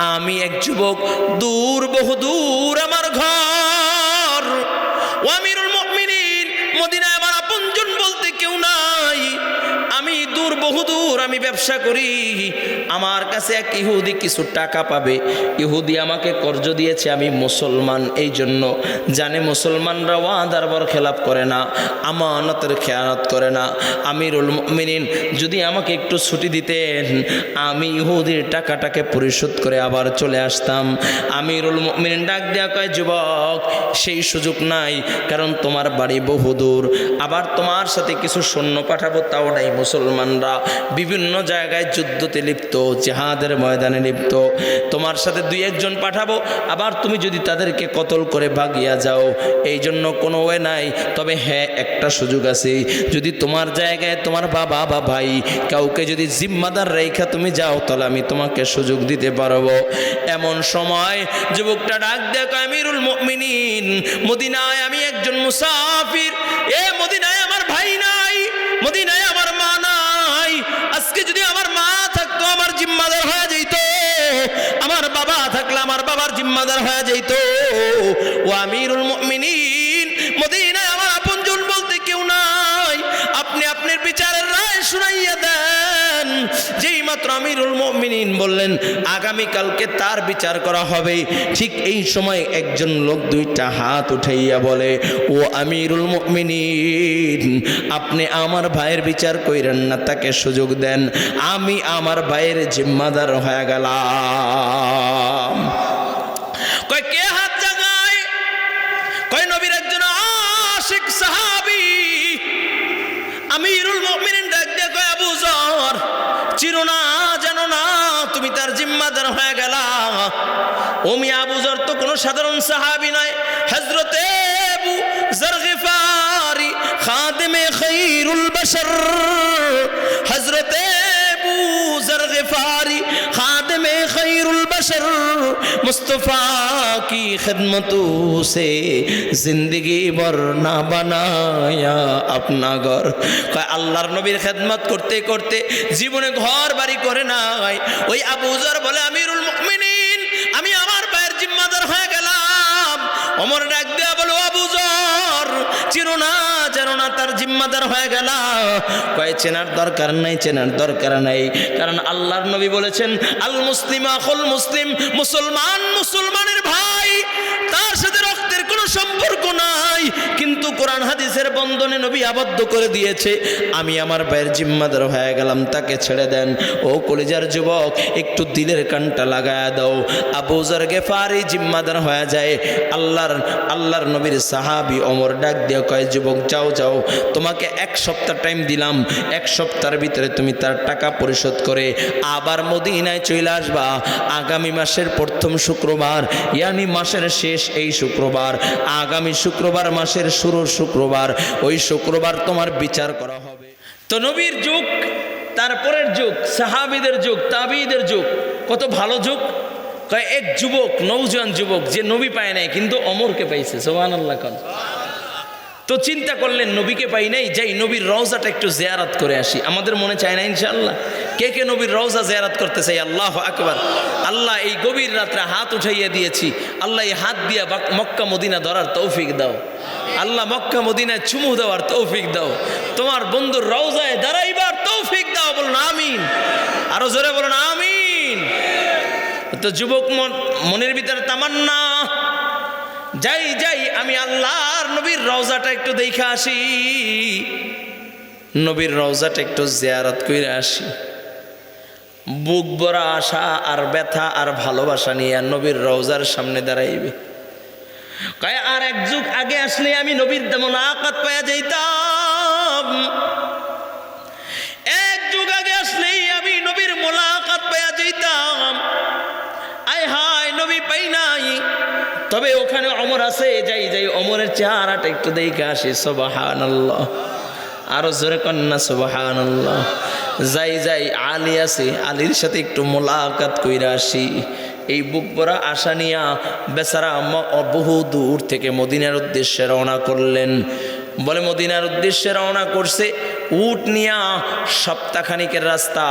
আমি এক যুবক দূর বহু দূর আমার ঘর। ও আমিরুল মুমিনিন মদিনায় আমার আমি ব্যবসা করি, আমার কাছে এক ইহুদি কিছু টাকা পাবে। ইহুদি আমাকে কর্জ দিয়েছে, আমি মুসলমান এই জন্য জানে মুসলমানরা ওয়াদার বর খেলাপ করে না, আমানতের খেয়ানত করে না। আমিরুল মিনিন যদি আমাকে একটু ছুটি দিতেন, আমি ইহুদির টাকাটাকে পরিশোধ করে আবার চলে আসতাম। আমিরুল মিনিন ডাক দেওয়া কয়, যুবক, সেই সুযোগ নাই, কারণ তোমার বাড়ি বহুদূর। আবার তোমার সাথে কিছু সৈন্য পাঠাবো, তাও নাই মুসলমানরা। বিভিন্ন জায়গায় যুদ্ধতে লিপ্ত, জেহাদের ময়দানে লিপ্ত। তোমার সাথে দুই একজন পাঠাবো, আবার তুমি যদি তাদেরকে কতল করে ভাগিয়া যাও এই জন্য কোনো ওয়ে নাই। তবে হ্যাঁ একটা সুযোগ আছে। যদি তোমার জায়গায় তোমার বাবা বা ভাই কাউকে যদি জিম্মাদার রেখা তুমি যাও, তাহলে আমি তোমাকে সুযোগ দিতে পারব। এমন সময় যুবকটা ডাক দেখ আমিরুল মুমিনিন, মদিনায় আমি একজন মুসাফির। এ মদিনায় আমার ভাই নাই, মদিনায় আমার বাবার জিম্মাদার হয়ে যেত ও আমিরুল মুমিনিন মদিনায় যেই মাত্র আমিরুল মমিনিন বললেন আগামী কালকে তার বিচার করা হবে। ঠিক এই সময় একজন লোক দুইটা হাত উঠাইয়া বলে, ও আমিরুল মমিনিন, আপনি আমার ভাইয়ের বিচার কইরেন না, তাকে সুযোগ দেন। আমি আমার ভাইয়ের জিম্মাদার হয়ে গেলাম। জিম্মাদার হয়ে গেল ওমি আবুজর তো কোনো সাধারণ সাহাবি নয়। হজরতে জরগিফারি খাদেমে খৈরুল বশর। بشر مصطفیٰ کی خدمتوں سے زندگی بھر نہ بنایا اپنا گھر আল্লাহর নবীর খেদমত করতে করতে জীবনে ঘর বাড়ি করে নাই। ওই আবুজার বলে, আমিরুল জানো না তার জিম্মাদার হয়ে গেল। কয়, চেনার দরকার নাই, চেনার দরকার নাই। কারণ আল্লাহর নবী বলেছেন, আল মুসলিম আখল মুসলিম, মুসলমান মুসলমানের ভাই, তার সাথে রক্তের কোনো সম্পর্ক নাই। কিন্তু কোরআন হাদিসের বন্ধনে নবী আবদ্ধ করে দিয়েছে। আমি আমার ভাইয়ের জিম্মাদার হয়ে গেলাম, তাকে ছেড়ে দেন। ও কলিজার যুবক, একটু দিলের কানটা লাগায় দাও। আবুজার গেফারি জিম্মাদার হয়ে যায়। আল্লাহর আল্লাহর নবীর সাহাবি অমর ডাক দিয়ে কয়, যুবক, যাও যাও। তোমাকে এক সপ্তাহ টাইম দিলাম। এক সপ্তাহের ভিতরে তুমি তার টাকা পরিশোধ করে আবার মদিনায় চলে আসবা। আগামী মাসের প্রথম শুক্রবার, ইয়ানি মাসের শেষ এই শুক্রবার। আগামী শুক্রবার মাসের শুরুর শুক্রবার, ওই শুক্রবার তোমার বিচার করা হবে। তো নবীর যুগ, তারপরের যুগ, সাহাবিদের যুগ, তাবিদের যুগ, কত ভালো যুগ। এক যুবক, নৌজন যুবক, যে নবী পায় নাই, কিন্তু অমরকে পাইছে সোহান আল্লাহ কন। তো চিন্তা করলেন, নবীকে পাই নাই, যাই, নবীর রওজাটা একটু জেয়ারাত করে আসি। আমাদের মনে চায় না, ইনশাআল্লাহ। কে কে নবীর রওজা জেয়ারাত করতে চাই? আল্লাহ আকবার। আল্লাহ এই গভীর রাত্রে হাত উঠাইয়া দিয়েছি। আল্লাহ এই হাত দিয়া মক্কা মদিনা ধরার তৌফিক দাও। আল্লাহ মক্কা মদিনায় চুমু দেওয়ার তৌফিক দাও। তোমার বন্ধুর রওজায় দাঁড়াইবার তৌফিক দাও, বলুন আমিন। আরও জোরে বলুন আমিন। তো যুবক মনের ভিতরে তামান্না। যাই যাই, আমি আল্লাহর নবীর রওজাটা একটু দেখে আসি। নবীর রওজাটা একটু জিয়ারত করে আসি। বুক ভরা আশা আর ব্যথা আর ভালোবাসা নিয়ে আর নবীর রওজার সামনে দাঁড়াইবে। কয়, আর এক যুগ আগে আসলে আমি নবীর দেমন আকাত পাওয়া যাইতাম। তবে ওখানে অমর আছে, যাই যাই, অমরের চেহারাটা একটু দেখে আসি সোবাহান আল্লাহ আরও জোরে কন্যা সোবাহান আল্লাহ যাই যাই, আলী আছে, আলীর সাথে একটু মোলাকাত কইরা আসি। এই বুক ভরা আশা নিয়া বেচারা বহু দূর থেকে মদিনার উদ্দেশ্যে রওনা করলেন। বলে, মদিনার উদ্দেশ্যে রওনা করছে, উট নিয়া সপ্তাহখানিকের রাস্তা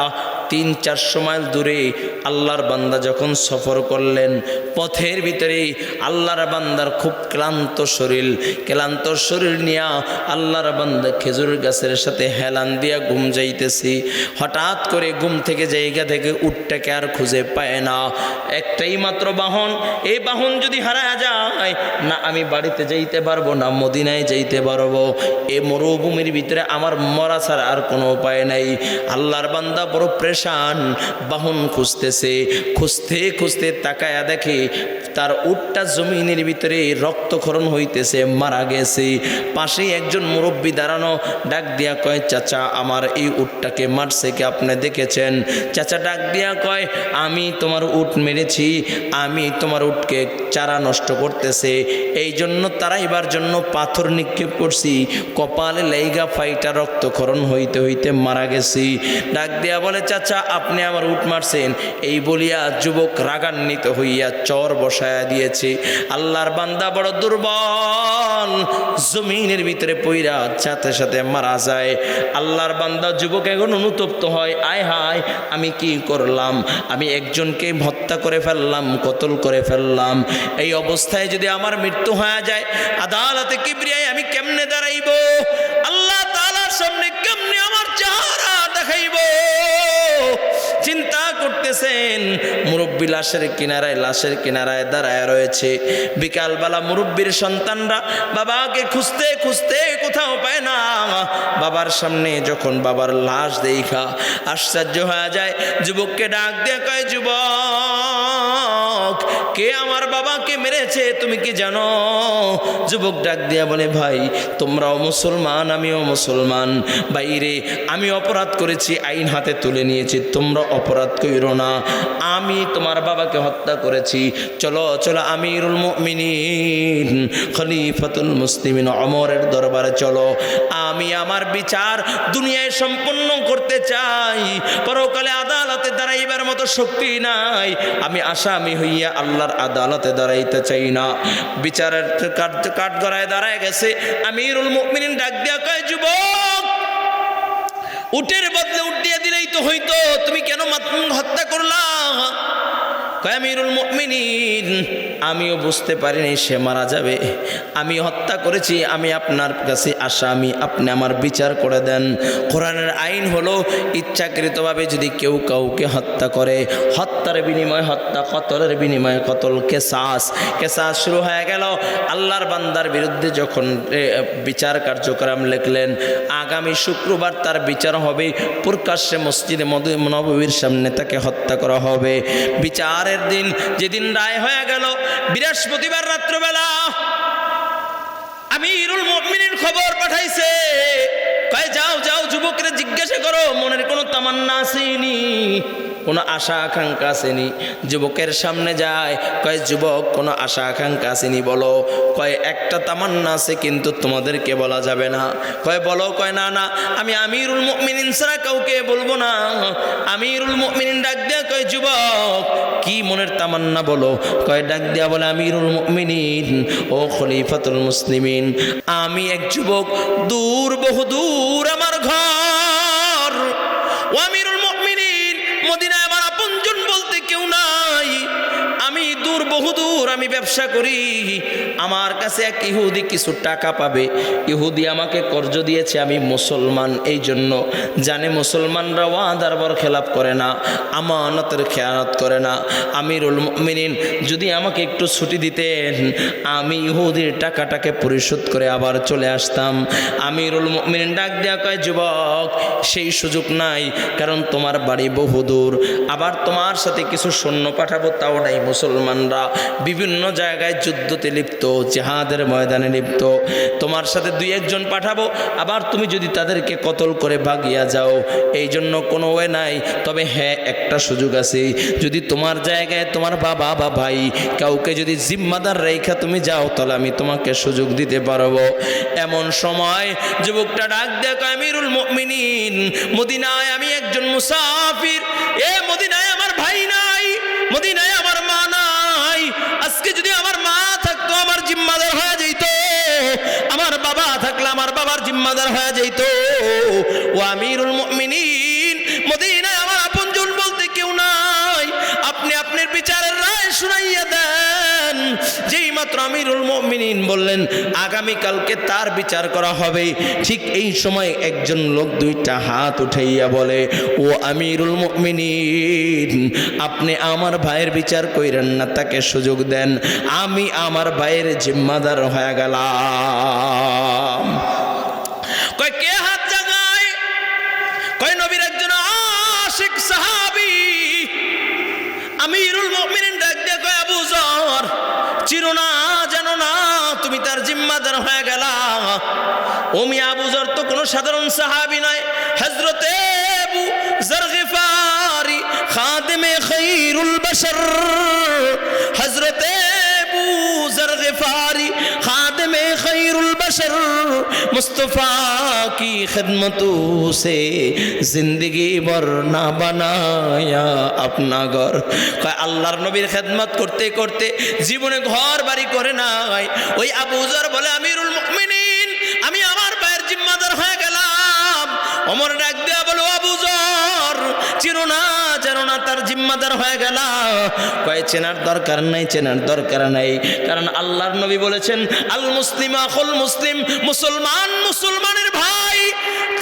তিন চারশো মাইল দূরে আল্লাহর বান্দা যখন সফর করলেন, পথের ভিতরে আল্লাহর বান্দার খুব ক্লান্ত শরীর। ক্লান্ত শরীর নিয়া আল্লাহর বান্দা খেজুর গাছের সাথে হেলান দিয়া ঘুম যাইতেছি। হঠাৎ করে ঘুম থেকে জায়গা থেকে উঠটাকে আর খুঁজে পায় না। একটাই মাত্র বাহন, এই বাহন যদি হারায় যায়, না, আমি বাড়িতে যাইতে পারব না, মদিনায় যাইতে পারব। এ মরুভূমির ভিতরে আমার মরা ছাড়া আর কোনো উপায় নাই। আল্লাহর বান্দা বড় প্রেশান বাহন খুঁজতেছে। খুঁজতে খুঁজতে তাকায়া দেখে তার উটটা জমিনের ভিতরে রক্তক্ষরণ হইতেছে, মারা গেছে। পাশে একজন মুরব্বী দাঁড়ানো ডাক দিয়া কয়, চাচা, আমার এই উটটাকে মারছে কি? আপনি দেখেছেন? চাচা ডাক দিয়া কয়, আমি তোমার উট মেরেছি, আমি তোমার উটকে চারা নষ্ট করতেছে। এই জন্য তারাইবার জন্য পাথর নিক্ষেপ করছি। কপালে লেগা ফাইটা রক্তক্ষরণ হইতে হইতে মারা গেছি। ডাক দিয়া বলে, চাচা আপনি আমার উঠ মারছেন। এই বলিয়া যুবক রাগান্বিত হইয়া চর বসায়া দিয়েছে। আল্লাহর বান্দা বড় দুর্বল। জমিনের ভিতরে পইরা সাথে সাথে মারা যায়। আল্লাহর বান্দা যুবক এখন অনুতপ্ত হয়, আয় হায়, আমি কি করলাম? আমি একজনকে হত্যা করে ফেললাম, কতল করে ফেললাম। এই অবস্থায় যদি আমার মৃত্যু হয়ে যায়, আদালতে কিবরিয়ায় আমি কেমনে দাঁড়াইব? আল্লাহ তাআলার সামনে করতেছেন মুরব্বী লাশের কিনারায় লাশের কিনারায় দাঁড়ায় রয়েছে। বিকালবেলা মুরব্বীর সন্তানরা বাবাকে খুঁজতে খুঁজতে কোথাও পায় না। বাবার সামনে যখন বাবার লাশ দেখা, আশ্চর্য হয়ে যায়, যুবককে ডাক দেখায় কয়, যুবক, কে আমার তুমি কি জানো? যুবক ডাক দিয়া বলে, ভাই, তোমরাও মুসলমান, আমিও মুসলমান। বাইরে আমি অপরাধ করেছি, আইন হাতে তুলে নিয়েছি, তোমরা অপরাধ কইরো না। আমি তোমার বাবাকে হত্যা করেছি। চলো চলো, আমিরুল মুমিনিন, খলিফাতুল মুসলিমিন অমরের দরবারে চলো। আমি আমার বিচার দুনিয়ায় সম্পন্ন করতে চাই। পরকালে আদালতে দাঁড়াইবার মতো শক্তি নাই। আমি আসামি হইয়া আল্লাহর আদালতে দাঁড়াইতে চাই না। বিচারের কাঠ গড়ায় দাঁড়ায় গেছে। আমিরুল মুমিনিন ডাক দিয়া কয়, যুবক, উটের বদলে উঠ দিয়ে দিলেই তো হইতো। তুমি কেন হত্যা করলা? কয়, আমিরুল মুমিনিন, আমিও বুঝতে পারিনি সে মারা যাবে। আমি হত্যা করেছি, আমি আপনার কাছে আসামি আপনি আমার বিচার করে দেন। কোরআনের আইন হলো, ইচ্ছাকৃতভাবে যদি কেউ কাউকে হত্যা করে, হত্যার বিনিময়ে হত্যা, কতলের বিনিময়ে কতল, কেসাস কেসাস শুরু হয়ে গেল। আল্লাহর বান্দার বিরুদ্ধে যখন বিচার কার্যক্রম লিখলেন, আগামী শুক্রবার তার বিচার হবে, প্রকাশ্যে মসজিদে মধু নবীর সামনে তাকে হত্যা করা হবে। বিচারের দিন, যেদিন রায় হয়ে গেল, বৃহস্পতিবার রাত্রবেলা আমিরুল মমিনের খবর পাঠাইছে। কয়, যাও যাও, যুবকরা জিজ্ঞাসা করো, মনের কোনো তামান্না আসেনি কোনো আশা আকাঙ্ক্ষা আসেনি। যুবকের সামনে যায়, কয়, যুবক, কোনো আশা আকাঙ্ক্ষা আসেনি, বলো। কয়, একটা তামান্না আছে, কিন্তু তোমাদেরকে বলা যাবে না। কয়, বলো। কয়, না না, আমি আমিরুল মুমিনিন ছাড়া কাউকে বলব না। আমিরুল মুমিনিন ডাক দেয়া কয়, যুবক, কি মনের তামান্না বলো? কয়, ডাক দেয়া বলে, আমিরুল মুমিনিন, ও খলিফাতুল মুসলিমিন, আমি এক যুবক, দূর বহু দূর আমার ঘর। আমি ব্যবসা করি, আমার কাছে এক ইহুদি কিছু টাকা পাবে। ইহুদি আমাকে কর্জ দিয়েছে, আমি মুসলমান এই জন্য জানে মুসলমানরা ওয়াদার বর খেলাপ করে না, আমানতের খেয়ানত করে না। আমিরুল মিনিন যদি আমাকে একটু ছুটি দিতেন, আমি ইহুদির টাকাটাকে পরিশোধ করে আবার চলে আসতাম। আমিরুল মিনিন ডাক দেওয়া কয়, যুবক, সেই সুযোগ নাই, কারণ তোমার বাড়ি বহুদূর। আবার তোমার সাথে কিছু সৈন্য পাঠাবো, তাও নাই মুসলমানরা। বিভিন্ন জায়গায় যুদ্ধতে লিপ্ত, জেহাদের ময়দানে লিপ্ত। তোমার সাথে দুই একজন পাঠাবো, আবার তুমি যদি তাদেরকে কতল করে ভাগিয়া যাও এই জন্য কোনো ওয়ে নাই। তবে হ্যাঁ একটা সুযোগ আছে। যদি তোমার জায়গায় তোমার বাবা বা ভাই কাউকে যদি জিম্মাদার রেখা তুমি যাও, তাহলে আমি তোমাকে সুযোগ দিতে পারব। এমন সময় যুবকটা ডাক দেখো আমিরুল মুমিনিন, মদিনায় আমি একজন মুসাফির। এ মদিনায় আমার বাবার জিম্মাদার হয়ে যেত ও আমিরুল মিনীন মদিনায় আমার আপনজন বলতে কেউ নাই। আপনি আপনার বিচারের রায় শুনাইয়া দেন। যেই মাত্র আমিরুল মমিনীন বললেন, আগামীকালকে তার বিচার করা হবে। ঠিক এই সময় একজন লোক দুইটা হাত উঠাইয়া বলে, ও আমিরুল মুমিনিন, আপনি আমার ভাইয়ের বিচার কইরেন না, তাকে সুযোগ দেন। আমি আমার ভাইয়ের জিম্মাদার হয়ে গেলাম। কয়, কে হাত জাগায়? কয়, নবীর একজন আশিক সাহাবি। আমিরুল মুমিনিন ডাক দিয়ে কয়, আবু জর, চিনো না, জানো না, তুমি তার জিম্মাদার হয়ে গেলা। ওমি আবু জর তো কোনো সাধারণ সাহাবি নয়। হজরতে আবু জরগিফারি খাদেমে খৈরুল বশর। হজরতে আবু জরগিফারি बशर मुस्तफ़ा की खिदमतों से जिंदगी भर ना बनाया अपना ঘর কয় আল্লাহর নবীর খেদমত করতে করতে জীবনে ঘর বাড়ি করে নাই ওই আবুজার বলে আমিরুল জিম্মাদার হয়ে গেল। কয়, চেনার দরকার নাই, চেনার দরকার নাই। কারণ আল্লাহর নবী বলেছেন, আল মুসলিম আখুল মুসলিম, মুসলমান মুসলমানের ভাই।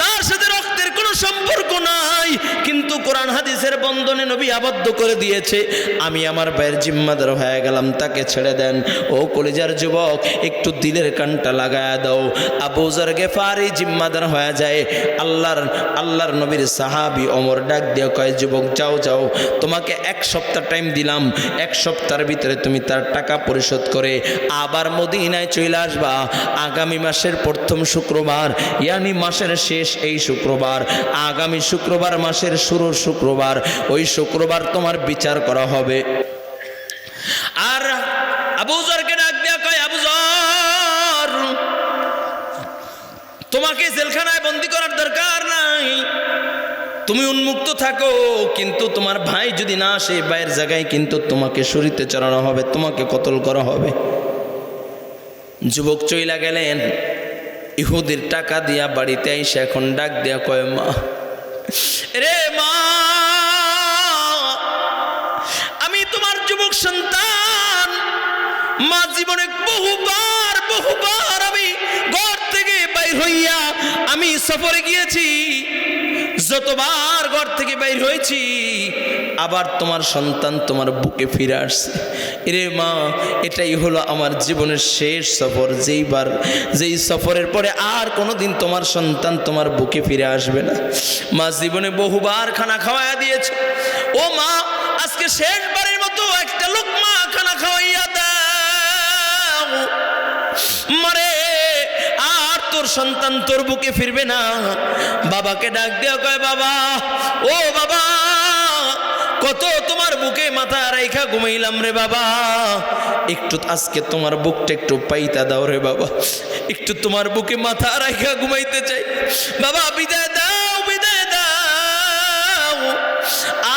তার সাথে রক্তের কোনো সম্পর্ক নাই। কিন্তু কোরআন হাদিসের বন্ধনে নবী আবদ্ধ করে দিয়েছে, আমি আমার ভাইয়ের জিম্মাদার হয়ে গেলাম, তাকে ছেড়ে দেন। ও কলিজার যুবক, একটু দিলের কানটা লাগায় দাও। আবুজার গেফারি জিম্মাদার হয়ে যায়। আল্লাহর আল্লাহর নবীর সাহাবি অমর ডাক দিয়ে কয়, যুবক, যাও যাও। তোমাকে এক সপ্তাহ টাইম দিলাম। এক সপ্তাহের ভিতরে তুমি তার টাকা পরিশোধ করে আবার মদিনায় চলে আসবা। আগামী মাসের প্রথম শুক্রবার, ইয়ানি মাসের শেষ এই শুক্রবার। আগামী শুক্রবার মাসের শুরুর শুক্রবার, ওই শুক্রবার তোমার বিচার করা হবে। আর আবুজরকে ডাক দেয়া কয় আবুজর তোমাকে জেলখানায় বন্দি করার দরকার নাই। তুমি উন্মুক্ত থাকো, কিন্তু তোমার ভাই যদি না আসে ভাইয়ের জায়গায় কিন্তু তোমাকে শরীতে চড়ানো হবে, তোমাকে কতল করা হবে। যুবক চইলা গেলেন। ইহুদির টাকা দিয়া বাড়িতে এসে এখন ডাক দেয়া কয়, মা রে মা, আমি তোমার যুবক সন্তান। মা জীবনে বহুবার বহুবার আমি ঘর থেকে বাইর হইয়া আমি সফরে গিয়েছি। যতবার ঘর থেকে বাইর হয়েছি। আবার তোমার সন্তান তোমার বুকে ফিরে আসছে। রে মা, এটাই হলো আমার জীবনের শেষ সফর। যেইবার যেই সফরের পরে আর কোনোদিন তোমার সন্তান তোমার বুকে ফিরে আসবে না। মা জীবনে বহুবার খানা খাওয়াইয়া দিয়েছে। ও মা, আজকে শেষবারের মতো একটা লোক মা খানা খাওয়াইয়া দাও। মারে সন্তান তোর বুকে ফিরবে না। বাবাকে ডাক দেওয়া কয় বাবা, ও বাবা, কত তোমার বুকে মাথা রাইখা ঘুমাইলাম রে বাবা। একটু আজকে তোমার বুকটা একটু পাইতা দাও রে বাবা। একটু তোমার বুকে মাথা রাইখা ঘুমাইতে চাই। বাবা, বিদায় দাও বিদায় দাও।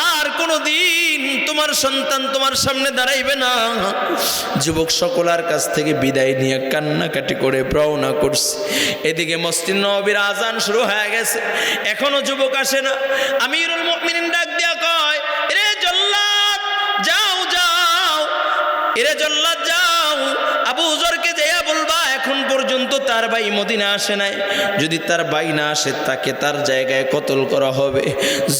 আর কোনো দিন তোমার সন্তান তোমার সামনে দাঁড়াইবে না। যুবক সকলার কাছ থেকে বিদায় নিয়ে কান্নাকাটি করে রওনা করছে। এদিকে মসজিদ নবীর আজান শুরু হয়ে গেছে। এখনও যুবক আসে না। আমিরুল মুমিনিন ডাক দিয়া কয় রে জল্লাদ, যাও যাও। এরে জল্লাদ, যাও। আবু উজরকে এখন পর্যন্ত তার ভাই মদিনা আসে নাই। যদি তার ভাই না আসে, তাকে তার জায়গায় কতল করা হবে?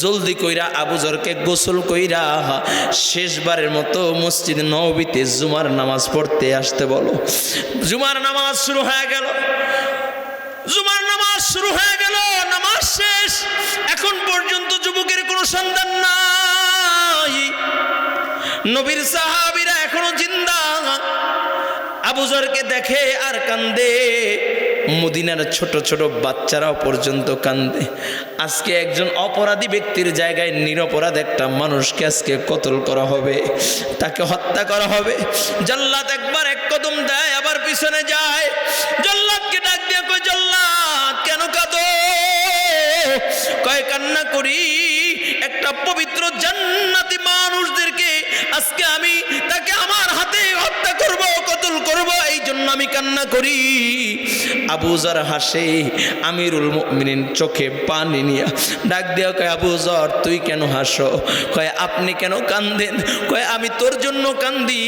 জলদি কইরা আবুজরকে গোসল কইরা শেষবারের মতো মসজিদ নবীতে জুমার নামাজ পড়তে আসতে বলো। জুমার নামাজ শুরু হয়ে গেল। জুমার নামাজ শুরু হয়ে গেল, নামাজ শেষ। এখন পর্যন্ত যুবকের কোনো সন্ধান নাই। নবীর সাহাবীরা আবুজরকে দেখে আর কান্দে। মদিনার ছোট ছোট বাচ্চারাও পর্যন্ত কান্দে। আজকে একজন অপরাধী ব্যক্তির জায়গায় নিরপরাধ একটা মানুষকে আজকে কতল করা হবে, তাকে হত্যা করা হবে। জল্লাদ একবার এক কদম দেয়, আবার পিছনে যায়। জল্লাদকে ডাক দিয়ে কই জল্লাদ, কেন কাঁদো? কয়, কান্না করি, একটা পবিত্র জান্নাতি মানুষদেরকে আজকে আমি তাকে আমার হাতে হত্যা করব কতল করব এই জন্য আমি কান্না করি। আবুজার হাসে, আমিরুল মুমিনিন চোখে পানি নিয়ে ডাক দিয়া কয় আবুজার তুই কেন হাসো? কয়, আপনি কেন কান্দেন? কয়, আমি তোর জন্য কান্দি।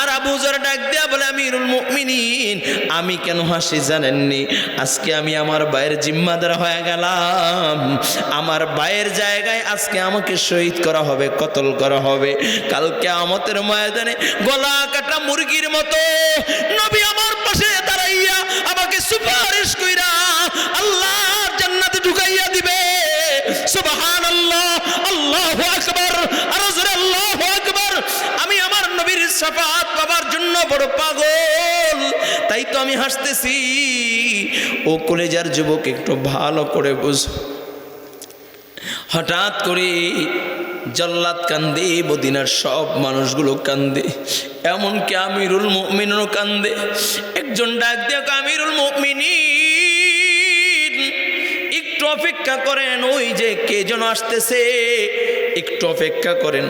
আর আবুজার ডাক দিয়া বলে, আমিরুল মুমিনিন, আমি কেন হাসি জানেননি? আজকে আমি আমার ভাইয়ের জিম্মাদার হয়ে গেলাম। আমার ভাইয়ের জায়গায় আজকে আমাকে শহীদ করা হবে, কতল করা হবে। কালকে আমতের ময়দানে গলা কাটা মুরগির মতো নবী সুপারিশ কইরা আল্লাহর জান্নাতে ঢুকাইয়া দিবে। সুবহানাল্লাহ, আল্লাহু আকবার, আর জোরে আল্লাহু আকবার। আমি আমার নবীর সাফাত পাবার জন্য বড় পাগল, তাই তো আমি হাসতেছি। ও কলেজার যুবক একটু ভালো করে বুঝো। হঠাৎ করে জল্লাদ কান্দে, মদিনার সব মানুষগুলো কান্দে। এমনকি আমিরুল মুমিনও কান্দে। একজন ডাক আমিরুল মুমিনিন একটু অপেক্ষা করেন, ওই যে কে যেন আসতেছে। একটু অপেক্ষা করেন।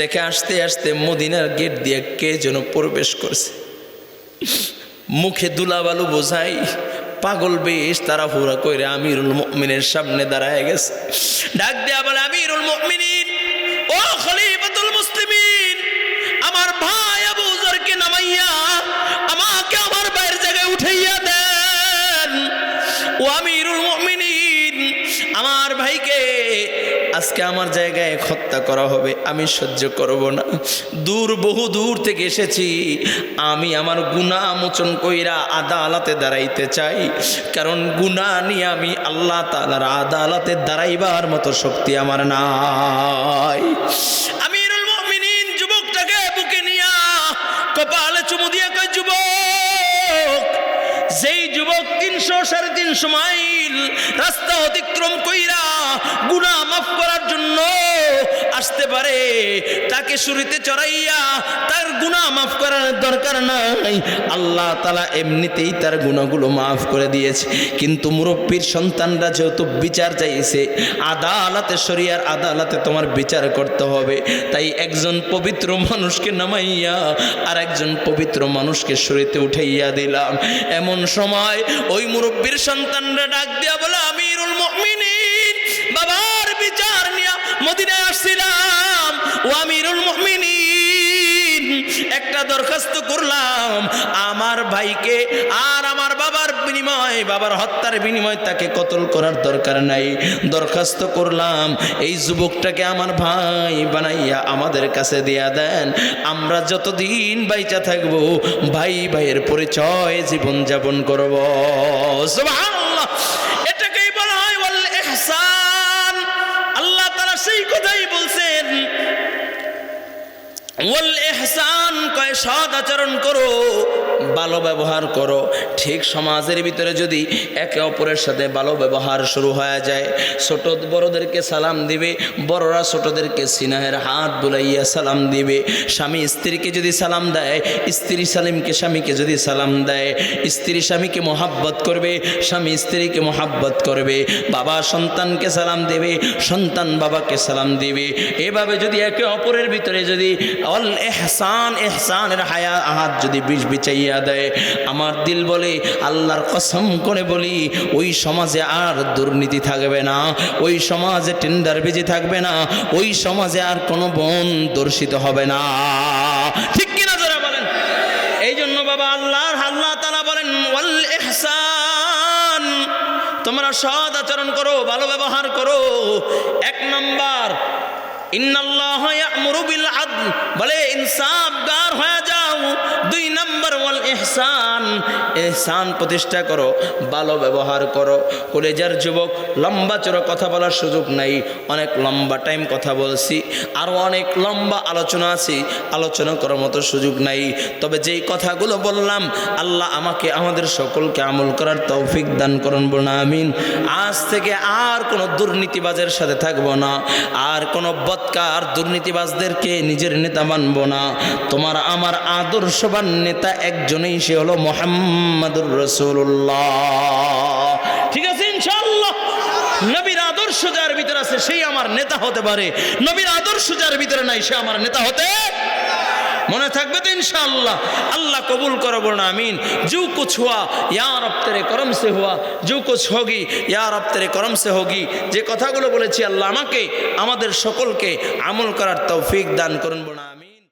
দেখে আসতে আসতে মদিনার গেট দিয়ে কে যেন প্রবেশ করছে। মুখে দুলাবালু বোঝাই পাগল বেশ তারা হুরা কইরে আমিরুল মুমিনের সামনে দাঁড়ায় গেছে। ডাক দেয়া বলে, আমিরুল মুমিনিন, ও খলিফাতুল মুসলিমিন, আমার ভাই আজকে আমার জায়গায় হত্যা করা হবে, আমি সহ্য করব না। দূর, বহু দূর থেকে এসেছি। আমি আমার গুণা মোচন কইরা আদালতে দাঁড়াইতে চাই। কারণ গুণা নিয়ে আমি আল্লাহ তালার আদালতে দাঁড়াইবার মতো শক্তি আমার নাই। মুমিনিন যুবকটাকে বুকে নিয়া কপালে দিয়া যুবক যুবক তিনশো সাড়ে তিনশো মাইল রাস্তা অতিক্রম কইরা গুণা মাফ করার জন্য আসতে পারে তাকে শুরুতে চড়াইয়া তার গুণা মাফ করার দরকার নাই। আল্লাহ তালা এমনিতেই তার গুণাগুলো মাফ করে দিয়েছে। কিন্তু মুরব্বীর সন্তানরা যেহেতু বিচার চাইছে, আদালতে, শরিয়ার আদালতে তোমার বিচার করতে হবে। তাই একজন পবিত্র মানুষকে নামাইয়া আর একজন পবিত্র মানুষকে শরীতে উঠাইয়া দিলাম। এমন সময় ওই মুরব্বীর সন্তানরা ডাক দিয়া বলে, আমিরুল মুমিনিন, বাবার বিচার নিয়া মদিনায় আসছিলাম। ও আমিরুল একটা দরখাস্ত করলাম, আমার ভাইকে আর আমার বাবার বিনিময়, বাবার হত্যার বিনিময় তাকে কতল করার দরকার নাই। দরখাস্ত করলাম, এই যুবকটাকে আমার ভাই বানাইয়া আমাদের কাছে দিয়া দেন। আমরা যতদিন বাইচা থাকব, ভাই ভাইয়ের পরিচয় জীবন যাপন করব। এটাকেই বলা হয় ইহসান আল্লাহ তারা সেই কথাই বলছেন ওয়াল ইহসান, কয় সৎ আচরণ করো, ভালো ব্যবহার করো। ঠিক সমাজের ভিতরে যদি একে অপরের সাথে ভালো ব্যবহার শুরু হয়ে যায়, ছোট বড়দেরকে সালাম দিবে, বড়রা ছোটদেরকে সিনাহের হাত বুলাইয়া সালাম দিবে। স্বামী স্ত্রীকে যদি সালাম দেয়, স্ত্রী সালিমকে স্বামীকে যদি সালাম দেয়, স্ত্রী স্বামীকে মোহাব্বত করবে, স্বামী স্ত্রীকে মোহাব্বত করবে। বাবা সন্তানকে সালাম দেবে, সন্তান বাবাকে সালাম দিবে। এভাবে যদি একে অপরের ভিতরে যদি অল এহসান এহসানের হায়া হাত যদি বিষ বিচাইয়া দেয়, আমার দিল বলে, আল্লাহর কসম করে বলি, ওই সমাজে আর দুর্নীতি থাকবে না, ওই সমাজে টেন্ডার বেজি থাকবে না, ওই সমাজে আর কোনো বোন দর্শিত হবে না। ঠিক কিনা যারা বলেন? এই জন্য বাবা আল্লাহর আল্লাহ তালা বলেন ওয়াল এহসান তোমরা সৎ আচরণ করো, ভালো ব্যবহার করো। এক নম্বর ইন্নাল্লাহ ইয়ামুরু বিল আদল। বলে ইনসাফদার হয়ে যাও দুই নম্বর ওয়াল এহসান এহসান প্রতিষ্ঠা করো ভালো ব্যবহার করো। কলেজার যুবক, লম্বা চড়ো কথা বলার সুযোগ নাই। অনেক লম্বা টাইম কথা বলছি। আরও অনেক লম্বা আলোচনা আছে। আলোচনা করার মতো সুযোগ নাই। তবে যেই কথাগুলো বললাম, আল্লাহ আমাকে, আমাদের সকলকে আমল করার তৌফিক দান করুন বলুন, আমিন। আজ থেকে আর কোনো দুর্নীতিবাজের সাথে থাকব না। আর কোনো বৎকার দুর্নীতিবাজদেরকে নিজের নেতা মানবো না। তোমার, আমার আদর্শবান নেতা একজনেই, সে হলো মোহাম্মদুর রসুল্লাহ ঠিক আছে ইনশাল্লাহ নবীর আদর্শ যার ভিতরে আছে, সেই আমার নেতা হতে পারে। নবীর আদর্শ যার ভিতরে নাই, সে আমার নেতা হতে মনে থাকবে তো, ইনশাআল্লাহ? আল্লাহ কবুল করো না আমিন। যু কুছ হুয়া, ইয়া রব তেরে করম সে হুয়া। যু কুছ হোগি, ইয়া রব তেরে করম সে হোগি। যে কথাগুলো বলেছি, আল্লাহ আমাকে, আমাদের সকলকে আমল করার তৌফিক দান করুন বলুন, আমিন।